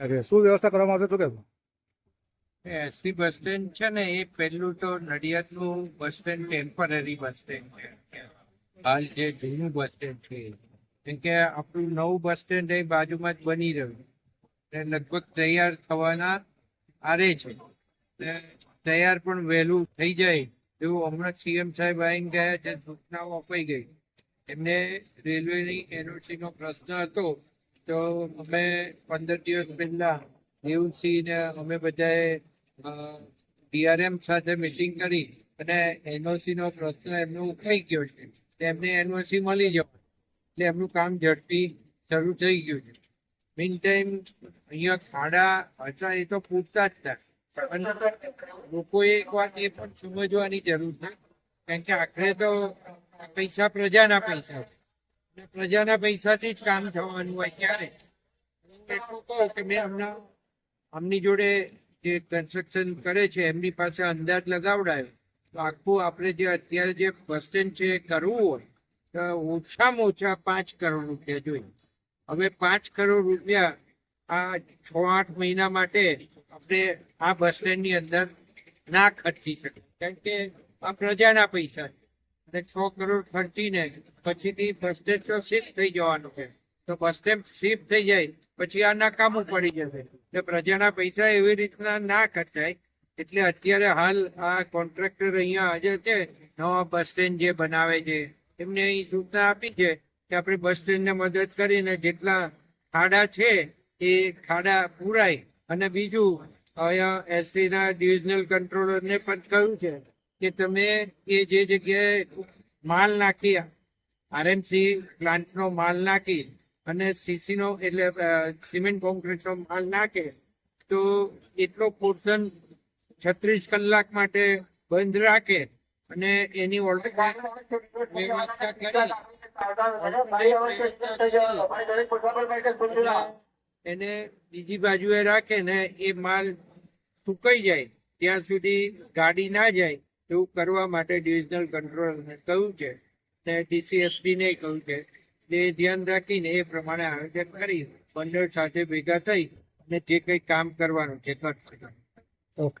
શું વ્યવસ્થા કરવામાં આવશે, શું કહેશો? એસટી બસ સ્ટેન્ડ છે ને, એ પહેલું તો નડિયાદનું bus stand temporary bus stand છે. હાલ જે જૂનું બસ સ્ટેન્ડ છે કેમ કે આપણું નવું બસ સ્ટેન્ડ એ બાજુમાં જ બની રહ્યું. ને લગભગ તૈયાર થવાના આરે છે. ને તૈયાર પણ વહેલું થઈ જાય એવું હમણાં સીએમ સાહેબ આવીને ગયા, જે સૂચનાઓ અપાઈ ગઈ. એમને રેલવેની એનઓસી નો પ્રશ્ન હતો તો અમે પંદર દિવસ પહેલા ને અમે બધાએ ડીઆરએમ સાથે મિટિંગ કરી અને એનઓસી નો પ્રશ્ન એમનો ઉઠાઈ ગયો છે. એમને એનઓસી મળી જવા એટલે એમનું કામ ઝડપી શરૂ થઈ ગયું છે. મીન ટાઈમ અહીંયા ખાડા હતા એ તો પૂરતા જ હતા. અને લોકોએ એક વાત એ પણ સમજવાની જરૂર છે. કારણ કે આખરે તો પૈસા પ્રજાના પૈસા છે. પ્રજાના પૈસાથી જ કામ થવાનું હોય ત્યારે. એટલું કહું કે મેં હમણાં આમની જોડે જે કન્સ્ટ્રક્શન કરે છે, એમની પાસે અંદાજ લગાવડાયો. તો આખું આપણે જે અત્યારે જે બસ સ્ટેન્ડ છે કરવું હોય, તો ઓછામાં ઓછા પાંચ કરોડ રૂપિયા જોઈએ. હવે પાંચ કરોડ રૂપિયા આ છ આઠ મહિના માટે આપણે આ બસ સ્ટેન્ડની અંદર ના ખર્ચી શકીએ. કારણ કે આ પ્રજાના પૈસા છે. અને છ કરોડ ખર્ચીને પછીથી બસ સ્ટેન્ડ તો શિફ્ટ થઈ જવાનું છે. તો બસ સ્ટેન્ડ શિફ્ટ થઈ જાય, પછી આ નકામું પડી જશે. એટલે પ્રજાના પૈસા એવી રીતના ના ખર્ચાય. એટલે અત્યારે હાલ આ કોન્ટ્રાક્ટર અહીંયા હાજર છે, નવા બસ સ્ટેન્ડ જે બનાવે છે. એમને અહીં સૂચના આપી છે કે આપણે બસ સ્ટેન્ડને મદદ કરીને જેટલા ખાડા છે એ ખાડા પૂરાય. અને બીજું, અહીંયા એસટીના ડિવિઝનલ કંટ્રોલરને પણ કહ્યું છે. કે તમે એ જે જગ્યાએ માલ નાખી આરએમસી પ્લાન્ટનો માલ નાખી અને સીસીનો એટલે સિમેન્ટ કોન્ક્રીટનો માલ નાખે, તો એટલો પોર્શન છત્રીસ કલાક માટે બંધ રાખે અને એની વ્યવસ્થા કરી. એને બીજી બાજુએ રાખે ને એ માલ સુકાઈ જાય, ત્યાં સુધી ગાડી ના જાય. એવું કરવા માટે ડિવિઝનલ કંટ્રોલરને કહ્યું છે ને ડીસીએસડી ને કહ્યું છે. એ ધ્યાન રાખીને એ પ્રમાણે આયોજન કરી બંડળ સાથે ભેગા થઈ અને જે કંઈ કામ કરવાનું છે, કરશે. ઓકે